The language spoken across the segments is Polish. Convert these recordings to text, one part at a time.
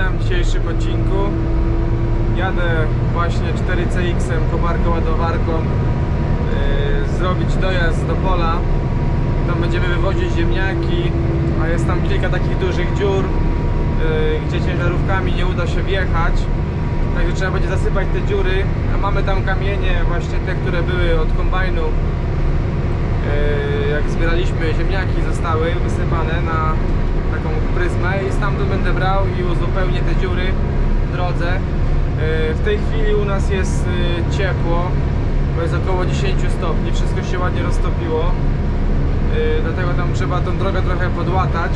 Witam w dzisiejszym odcinku. Jadę właśnie 4CX-em, koparką ładowarką yy, zrobić dojazd do pola. Tam będziemy wywozić ziemniaki, a jest tam kilka takich dużych dziur, yy, gdzie ciężarówkami nie uda się wjechać. Także trzeba będzie zasypać te dziury, a mamy tam kamienie, właśnie te, które były od kombajnu. Yy, Jak zbieraliśmy ziemniaki, zostały wysypane na taką pryzmę i stamtąd będę brał i uzupełnię te dziury w drodze. Yy, W tej chwili u nas jest yy, ciepło, bo jest około 10 stopni, wszystko się ładnie roztopiło. Yy, Dlatego tam trzeba tą drogę trochę podłatać,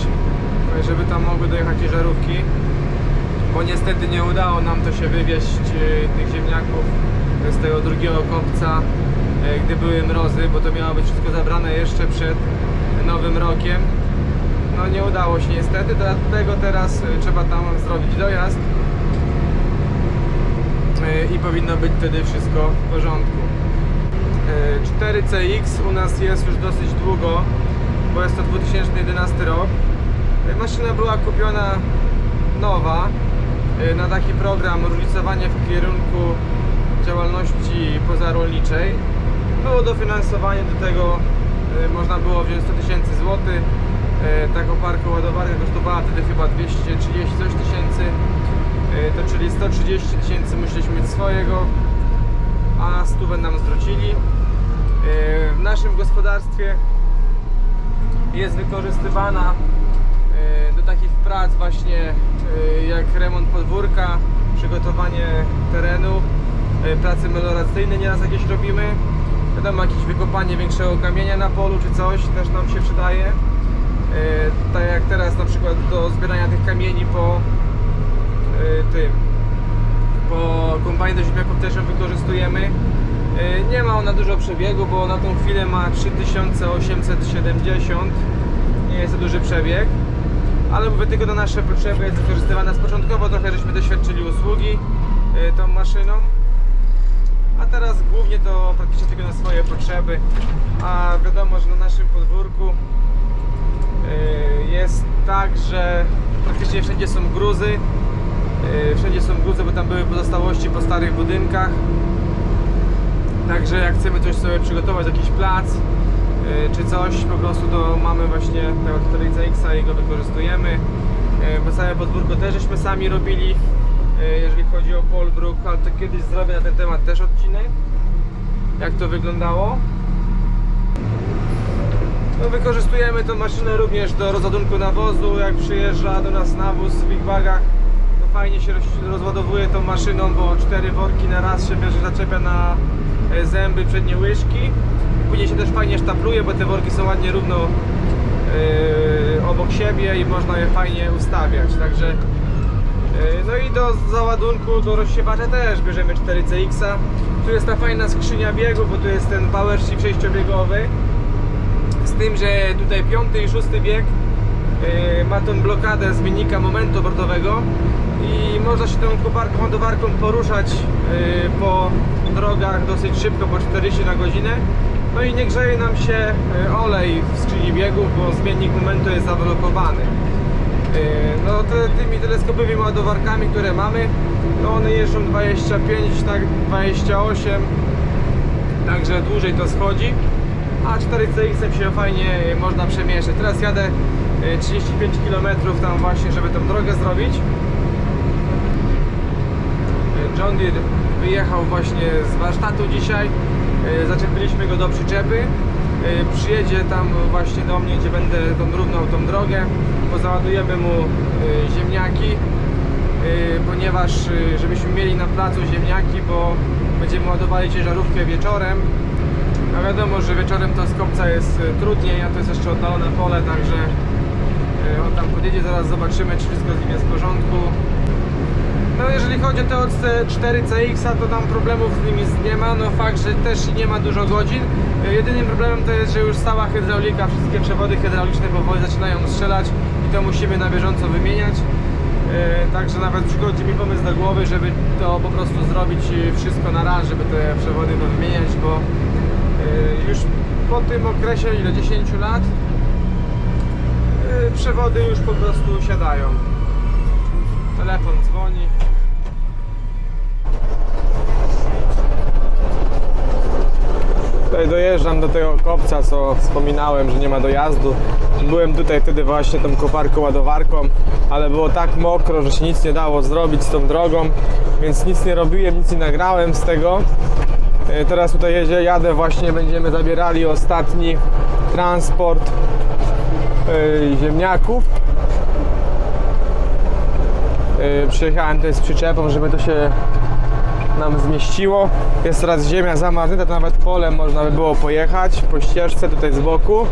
żeby tam mogły dojechać ciężarówki bo niestety nie udało nam to się wywieźć tych ziemniaków z tego drugiego kopca, gdy były mrozy, bo to miało być wszystko zabrane jeszcze przed nowym rokiem. No nie udało się niestety, dlatego teraz e, trzeba tam zrobić dojazd E, i powinno być wtedy wszystko w porządku. E, 4CX u nas jest już dosyć długo, bo jest to 2011 rok. Maszyna była kupiona nowa y, na taki program różnicowanie w kierunku działalności pozarolniczej. Było dofinansowanie do tego, y, można było wziąć 100 tysięcy złotych. Y, Ta koparka ładowarka kosztowała wtedy chyba 230 coś tysięcy, Y, to czyli 130 tysięcy musieliśmy mieć swojego, a stówę nam zwrócili. Y, W naszym gospodarstwie jest wykorzystywana e, do takich prac właśnie e, jak remont podwórka, przygotowanie terenu, e, prace meloracyjne nieraz jakieś robimy. Wiadomo, jakieś wykopanie większego kamienia na polu czy coś też nam się przydaje. E, Tak jak teraz na przykład do zbierania tych kamieni po e, tym, po kombajnie do ziemniaków też ją wykorzystujemy. E, Nie ma ona dużo przebiegu, bo na tą chwilę ma 3870. Nie jest to duży przebieg, ale mówię tylko na nasze potrzeby jest wykorzystywana. Z początkowo trochę żeśmy doświadczyli usługi tą maszyną, a teraz głównie to praktycznie tylko na swoje potrzeby. A wiadomo, że na naszym podwórku tak, że praktycznie wszędzie są gruzy. E, Wszędzie są gruzy, bo tam były pozostałości po starych budynkach. Także jak chcemy coś sobie przygotować, jakiś plac y, czy coś, po prostu to mamy właśnie tego 4CX-a i go wykorzystujemy. Y, Bo całe podwórko też żeśmy sami robili, jeżeli chodzi o Polbrook, ale to kiedyś zrobię na ten temat też odcinek, jak to wyglądało. No, wykorzystujemy tą maszynę również do rozładunku nawozu, jak przyjeżdża do nas nawóz w big bagach to fajnie się roz- rozładowuje tą maszyną, bo cztery worki na raz się bierze, zaczepia na e, zęby przednie łyżki. Później się też fajnie sztapluje, bo te worki są ładnie równo e, obok siebie i można je fajnie ustawiać. Także e, no i do załadunku, do rozsiewacza też bierzemy 4CX-a. Tu jest ta fajna skrzynia biegów, bo tu jest ten power shift przejściobiegowy. Z tym, że tutaj piąty i szósty bieg yy, ma tą blokadę zmiennika momentu obrotowego i można się tą koparką ładowarką poruszać yy, po drogach dosyć szybko, po 40 na godzinę. No i nie grzeje nam się yy, olej w skrzyni biegów, bo zmiennik momentu jest zablokowany. No te, tymi teleskopowymi ładowarkami, które mamy, no one jeżdżą 25, tak 28 Także dłużej to schodzi, a 4CX się fajnie można przemieszczać. Teraz jadę e, 35 km tam właśnie, żeby tą drogę zrobić. E, John Deere wyjechał właśnie z warsztatu dzisiaj. E, Zaczepiliśmy go do przyczepy. E, Przyjedzie tam właśnie do mnie, gdzie będę tą równał tą drogę. Pozaładujemy mu e, ziemniaki ponieważ żebyśmy mieli na placu ziemniaki, bo będziemy ładowali ciężarówkę wieczorem. A wiadomo, że wieczorem to z kopca jest y, trudniej, a to jest jeszcze oddalone pole, także y, on tam podjedzie, zaraz zobaczymy, czy wszystko z nim jest w porządku. No jeżeli chodzi o te OC 4CX, to tam problemów z nimi nie ma, no fakt, że też nie ma dużo godzin. Y, Jedynym problemem to jest, że już stała hydraulika, wszystkie przewody hydrauliczne powoli zaczynają strzelać i to musimy na bieżąco wymieniać. E, Także nawet przychodzi mi pomysł do głowy, żeby to po prostu zrobić e, wszystko na raz, żeby te przewody wymieniać, bo e, Y, już po tym okresie, ile 10 lat, y, przewody już po prostu siadają. Telefon dzwoni. Tutaj dojeżdżam do tego kopca, co wspominałem, że nie ma dojazdu. Byłem tutaj wtedy właśnie tą koparką, ładowarką, ale było tak mokro, że się nic nie dało zrobić z tą drogą, więc nic nie robiłem, nic nie nagrałem z tego. E, Teraz tutaj jedzie, jadę właśnie, będziemy zabierali ostatni transport e, ziemniaków. E, Przyjechałem tutaj z przyczepą, żeby to się nam zmieściło. Jest teraz ziemia zamarznięta, nawet polem można by było pojechać po ścieżce tutaj z boku.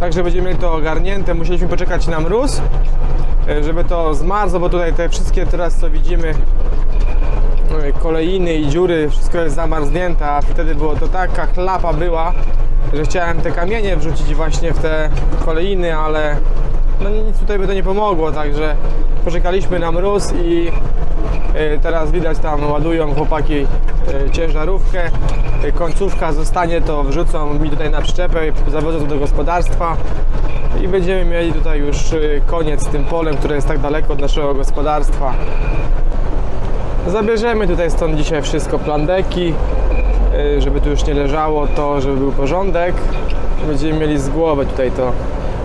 Także będziemy mieli to ogarnięte. Musieliśmy poczekać na mróz, żeby to zmarzło, bo tutaj te wszystkie teraz co widzimy kolejny i dziury, wszystko jest zamarznięte, a wtedy było to taka chlapa była, że chciałem te kamienie wrzucić właśnie w te kolejny, ale no nic tutaj by to nie pomogło, także poczekaliśmy na mróz i e, teraz widać tam ładują chłopaki e, ciężarówkę, E, końcówka zostanie, to wrzucą mi tutaj na przyczepę, zawodzą do gospodarstwa i będziemy mieli tutaj już koniec z tym polem, które jest tak daleko od naszego gospodarstwa. Zabierzemy tutaj stąd dzisiaj wszystko, plandeki, y, żeby tu już nie leżało to, żeby był porządek. Będziemy mieli z głowy tutaj to.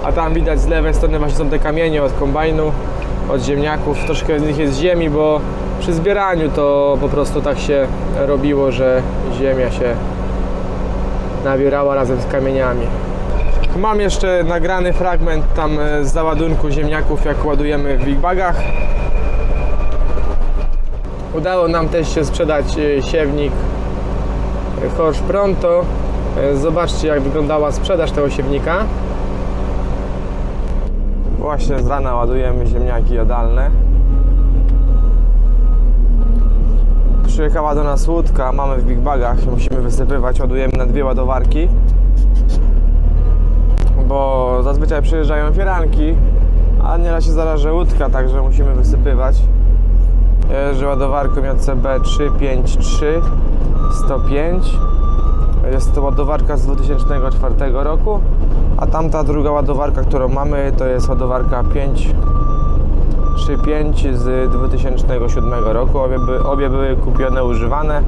A tam widać z lewej strony właśnie są te kamienie od kombajnu, od ziemniaków. Troszkę z nich jest ziemi, bo przy zbieraniu to po prostu tak się robiło, że ziemia się nabierała razem z kamieniami. Mam jeszcze nagrany fragment tam e, z załadunku ziemniaków, jak ładujemy w big bagach. Udało nam też się sprzedać e, siewnik Horsch Pronto. E, Zobaczcie jak wyglądała sprzedaż tego siewnika. Właśnie z rana ładujemy ziemniaki jadalne. Przyjechała do nas łódka, mamy w big bagach, musimy wysypywać, ładujemy na dwie ładowarki. Bo zazwyczaj przyjeżdżają fieranki, a nieraz się zaraża łódka, także musimy wysypywać. Jeżdżę ładowarką JCB 353 105 Jest to ładowarka z 2004 roku A tamta druga ładowarka, którą mamy to jest ładowarka 535 z 2007 roku. Obie, by, obie były kupione używane.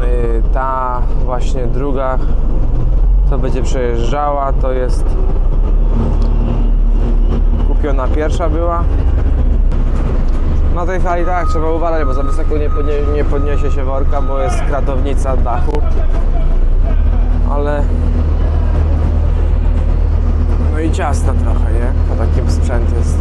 Yy, Ta właśnie druga co będzie przejeżdżała to jest kupiona pierwsza była na tej fali tak, trzeba uważać, bo za wysoko nie, podnie, nie podniesie się worka, bo jest kratownica dachu. Ale... No i ciasna trochę, nie? To takim sprzęt jest.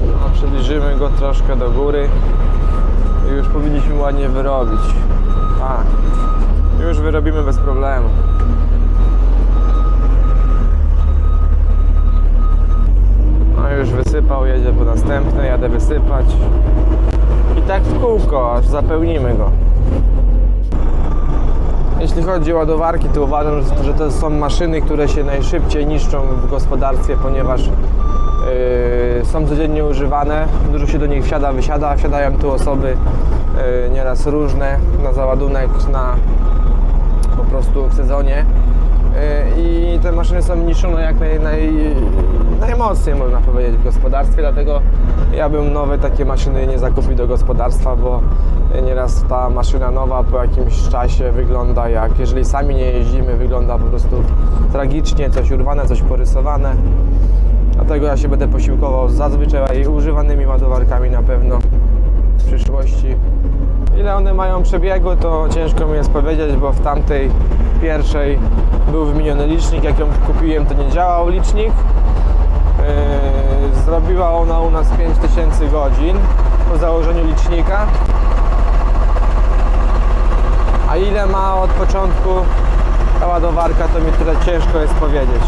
No, przybliżymy go troszkę do góry i już powinniśmy ładnie wyrobić. Tak, już wyrobimy bez problemu. Już wysypał, jedzie po następne, jadę wysypać. I tak w kółko, aż zapełnimy go. Jeśli chodzi o ładowarki, to uważam, że to są maszyny, które się najszybciej niszczą w gospodarstwie, ponieważ yy, są codziennie używane. Dużo się do nich wsiada, wysiada. Wsiadają tu osoby yy, nieraz różne na załadunek, na po prostu w sezonie. Yy, I te maszyny są niszczone jak naj, naj, najmocniej można powiedzieć w gospodarstwie, dlatego ja bym nowe takie maszyny nie zakupił do gospodarstwa, bo nieraz ta maszyna nowa po jakimś czasie wygląda jak, jeżeli sami nie jeździmy, wygląda po prostu tragicznie, coś urwane, coś porysowane. Dlatego ja się będę posiłkował zazwyczaj używanymi ładowarkami na pewno w przyszłości. Ile one mają przebiegu, to ciężko mi jest powiedzieć, bo w tamtej pierwszej był wymieniony licznik. Jak ją kupiłem, to nie działał licznik. Yy, Zrobiła ona u nas 5000 godzin po założeniu licznika. A ile ma od początku ta ładowarka, to mi tyle ciężko jest powiedzieć.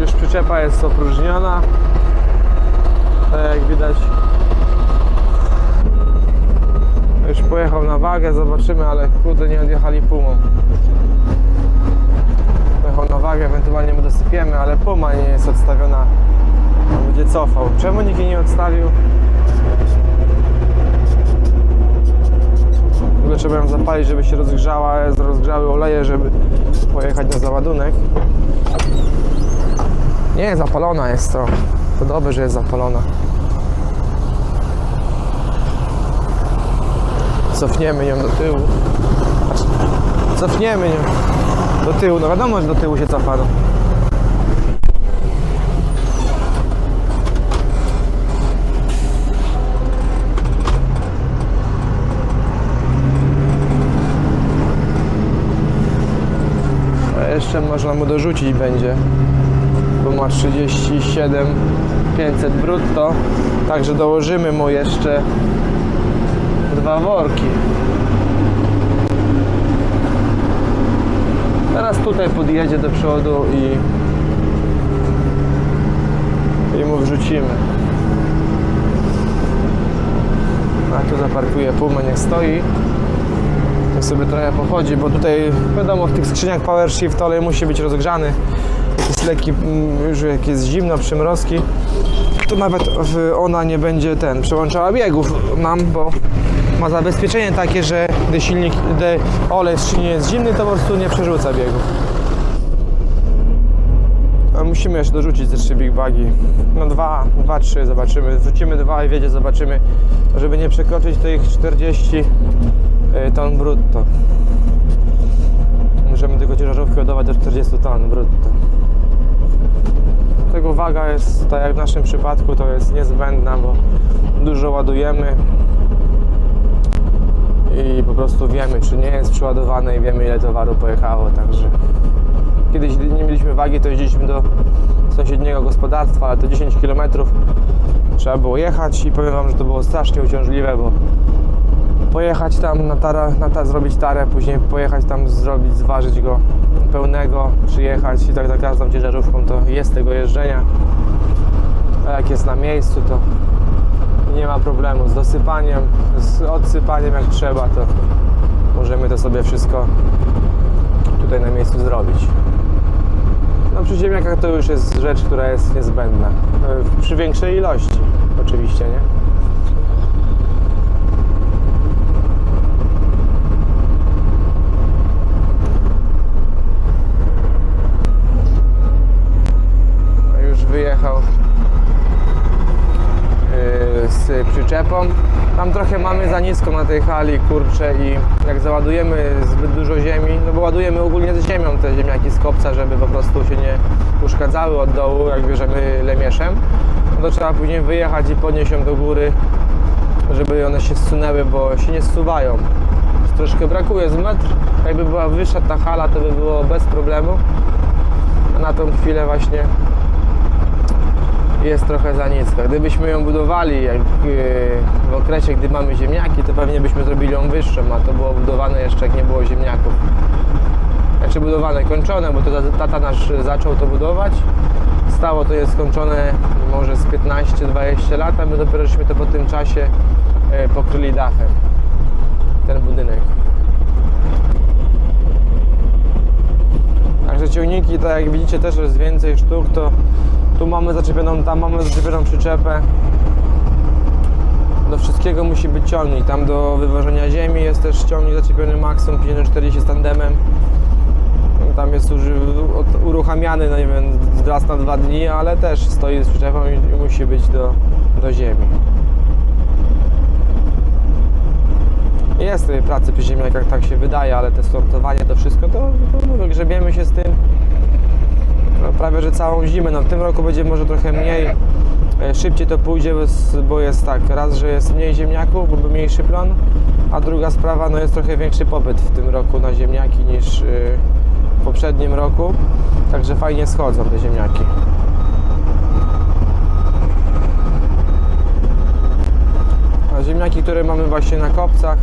Już przyczepa jest opróżniona. Tak jak widać już pojechał na wagę, zobaczymy, ale kurde nie odjechali pumą. Pojechał na wagę, ewentualnie mu dosypiemy, ale puma nie jest odstawiona. On będzie cofał. Czemu nikt jej nie odstawił? W ogóle trzeba ją zapalić, żeby się rozgrzała, rozgrzały oleje, żeby pojechać na załadunek. Nie, zapalona jest to. To dobrze, że jest zapalona. Cofniemy ją do tyłu. Cofniemy ją do tyłu. No wiadomo, że do tyłu się cofa. No. Jeszcze można mu dorzucić będzie, bo ma 37 500 brutto, także dołożymy mu jeszcze dwa worki. Teraz tutaj podjedzie do przodu i, i mu wrzucimy. A tu zaparkuje Puma, niech stoi. Niech sobie trochę pochodzi, bo tutaj wiadomo w tych skrzyniach Power Shift olej musi być rozgrzany. Jest lekki, mm, już jak jest zimno, przymrozki, to nawet ona nie będzie ten przełączała biegów nam, bo ma zabezpieczenie takie, że gdy silnik, gdy olej w skrzyni jest zimny, to po prostu nie przerzuca biegów. A musimy jeszcze dorzucić ze trzy big bagi. No dwa, dwa, trzy zobaczymy. Wrzucimy dwa i wiedzie zobaczymy, żeby nie przekroczyć tych 40 y, ton brutto. Możemy tylko ciężarówki ładować do 40 ton brutto. Tego waga jest, tak jak w naszym przypadku, to jest niezbędna, bo dużo ładujemy i po prostu wiemy, czy nie jest przeładowane i wiemy, ile towaru pojechało, także kiedyś, gdy nie mieliśmy wagi, to jeździliśmy do sąsiedniego gospodarstwa, ale to 10 km trzeba było jechać i powiem Wam, że to było strasznie uciążliwe, bo pojechać tam na tarę, na zrobić tarę, później pojechać tam zrobić, zważyć go pełnego, przyjechać i tak za każdą ciężarówką to jest tego jeżdżenia. A jak jest na miejscu, to nie ma problemu z dosypaniem, z odsypaniem jak trzeba, to możemy to sobie wszystko tutaj na miejscu zrobić. No przy ziemniakach to już jest rzecz, która jest niezbędna. Przy większej ilości oczywiście, nie? Już wyjechał yy, z przyczepą. Tam trochę mamy za nisko na tej hali, kurczę i jak załadujemy zbyt dużo ziemi, no bo ładujemy ogólnie z ziemią te ziemniaki z kopca, żeby po prostu się nie uszkadzały od dołu, jak bierzemy lemieszem, no to trzeba później wyjechać i podnieść ją do góry, żeby one się zsunęły, bo się nie zsuwają. Troszkę brakuje z metr, jakby była wyższa ta hala, to by było bez problemu. A na tą chwilę właśnie jest trochę za niska. Gdybyśmy ją budowali jak, yy, w okresie, gdy mamy ziemniaki, to pewnie byśmy zrobili ją wyższą, a to było budowane jeszcze jak nie było ziemniaków. Znaczy budowane, kończone, bo to ta- tata nasz zaczął to budować. Stało to jest skończone może z 15-20 lat, a my dopiero żeśmy to po tym czasie yy, pokryli dachem. Ten budynek. Także ciągniki, tak jak widzicie, też jest więcej sztuk, to tu mamy zaczepioną, tam mamy zaczepioną przyczepę. Do wszystkiego musi być ciągnik. Tam do wywożenia ziemi jest też ciągnik zaczepiony Maxum 540 z tandemem. Tam jest od- uruchamiany, no nie wiem, raz na dwa dni, ale też stoi z przyczepą i, musi być do, do ziemi. Jest pracy przy ziemniakach, tak się wydaje, ale te sortowanie, to wszystko, to, to grzebiemy się z tym prawie że całą zimę. No, w tym roku będzie może trochę mniej, e, szybciej to pójdzie, bo jest- tak, raz, że jest mniej ziemniaków, bo mniejszy plon, a druga sprawa, no jest trochę większy popyt w tym roku na ziemniaki niż y, w poprzednim roku, także fajnie schodzą te ziemniaki. A ziemniaki, które mamy właśnie na kopcach,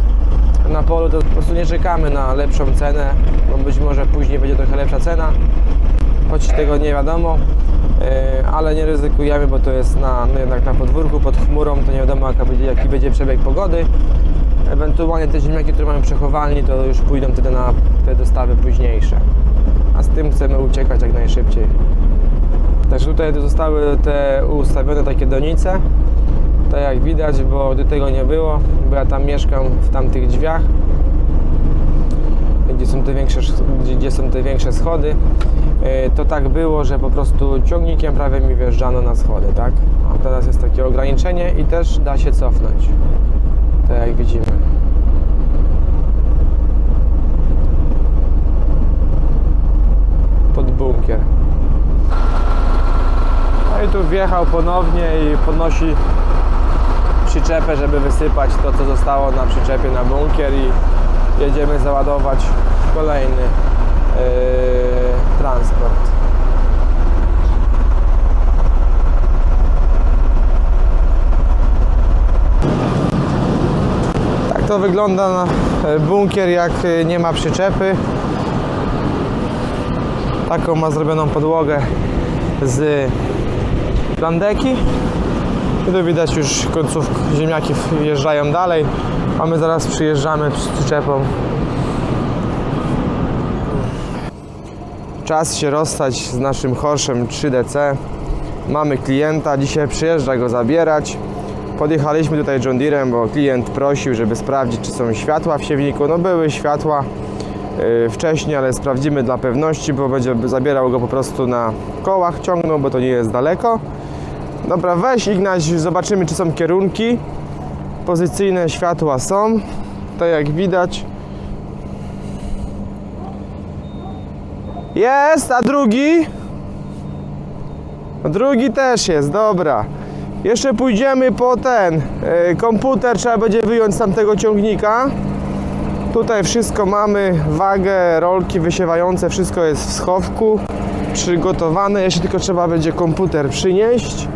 na polu, to po prostu nie czekamy na lepszą cenę, bo być może później będzie trochę lepsza cena, choć tego nie wiadomo, e, ale nie ryzykujemy, bo to jest na, no jednak na podwórku, pod chmurą, to nie wiadomo jaka będzie, jaki będzie przebieg pogody. Ewentualnie te ziemniaki, które mamy przechowalni, to już pójdą wtedy na te dostawy późniejsze. A z tym chcemy uciekać jak najszybciej. Także tutaj zostały te ustawione takie donice, tak jak widać, bo gdy tego nie było, bo ja tam mieszkam w tamtych drzwiach, gdzie są te większe, sz- gdzie, gdzie są te większe schody, e, to tak było, że po prostu ciągnikiem prawie mi wjeżdżano na schody, tak? A teraz jest takie ograniczenie i też da się cofnąć. Tak jak widzimy. Pod bunkier. No i tu wjechał ponownie i podnosi przyczepę, żeby wysypać to, co zostało na przyczepie na bunkier i jedziemy załadować kolejny yy, transport. Tak to wygląda na e, bunkier, jak e, nie ma przyczepy. Taką ma zrobioną podłogę z plandeki. I widać już końcówkę, ziemniaki wjeżdżają dalej, a my zaraz przyjeżdżamy przyczepą. Czas się rozstać z naszym Horszem 3DC. Mamy klienta, dzisiaj przyjeżdża go zabierać. Podjechaliśmy tutaj John Deerem, bo klient prosił, żeby sprawdzić, czy są światła w siewniku. No były światła yy, wcześniej, ale sprawdzimy dla pewności, bo będzie zabierał go po prostu na kołach, ciągnął, bo to nie jest daleko. Dobra, weź Ignaś, zobaczymy czy są kierunki. Pozycyjne światła są, tak jak widać. Jest, a drugi? Drugi też jest, dobra. Jeszcze pójdziemy po ten e, komputer, trzeba będzie wyjąć z tamtego ciągnika. Tutaj wszystko mamy, wagę, rolki wysiewające, wszystko jest w schowku przygotowane. Jeszcze tylko trzeba będzie komputer przynieść.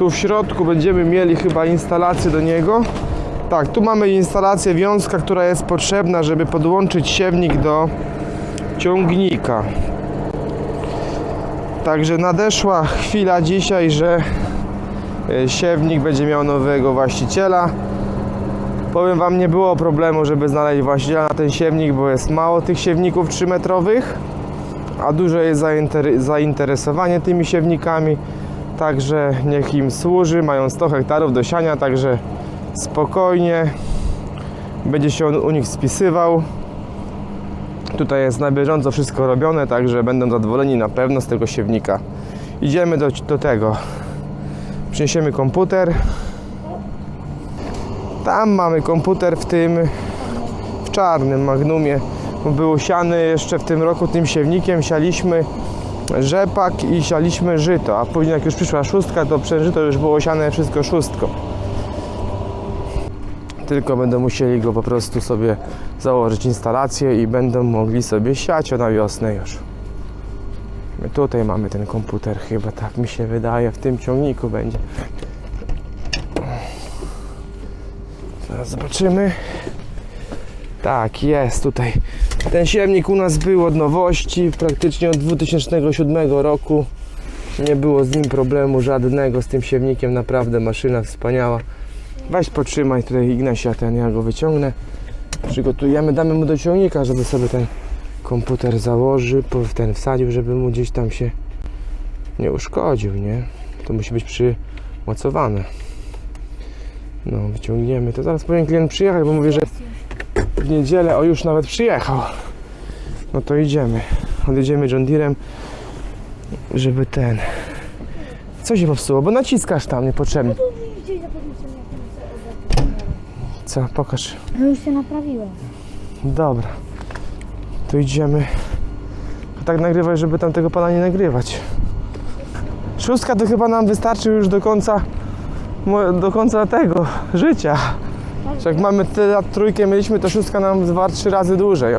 Tu w środku będziemy mieli chyba instalację do niego. Tak, tu mamy instalację wiązka, która jest potrzebna, żeby podłączyć siewnik do ciągnika. Także nadeszła chwila dzisiaj, że e, siewnik będzie miał nowego właściciela. Powiem Wam, nie było problemu, żeby znaleźć właściciela na ten siewnik, bo jest mało tych siewników 3-metrowych, a duże jest zainter- zainteresowanie tymi siewnikami. Także niech im służy. Mają 100 hektarów do siania, także spokojnie będzie się on u nich spisywał. Tutaj jest na bieżąco wszystko robione, także będą zadowoleni na pewno z tego siewnika. Idziemy do, do tego. Przyniesiemy komputer. Tam mamy komputer w tym w czarnym magnumie. Był siany jeszcze w tym roku tym siewnikiem. Sialiśmy rzepak i sialiśmy żyto, a później jak już przyszła szóstka, to przez żyto już było siane wszystko szóstką. Tylko będą musieli go po prostu sobie założyć instalację i będą mogli sobie siać na wiosnę już. My tutaj mamy ten komputer chyba, tak mi się wydaje, w tym ciągniku będzie. Zaraz zobaczymy. Tak, jest tutaj. Ten siewnik u nas był od nowości, praktycznie od 2007 roku. Nie było z nim problemu żadnego z tym siewnikiem, naprawdę maszyna wspaniała. Weź potrzymaj tutaj Ignasia, ten ja go wyciągnę. Przygotujemy, damy mu do ciągnika, żeby sobie ten komputer założył, ten wsadził, żeby mu gdzieś tam się nie uszkodził, nie? To musi być przymocowane. No, wyciągniemy to. Zaraz powinien klient przyjechać, bo mówię, że w niedzielę, o już nawet przyjechał. No to idziemy. Odjedziemy John Deerem, żeby ten... Co się popsuło? Bo naciskasz tam niepotrzebnie. Tym Co? Pokaż. No już się naprawiłem. Dobra. To idziemy. Tak nagrywaj, żeby tam tego pana nie nagrywać. Szóstka to chyba nam wystarczy już do końca do końca tego życia. Jak mamy tyle lat trójkę mieliśmy, to szóstka nam dwa, trzy razy dłużej.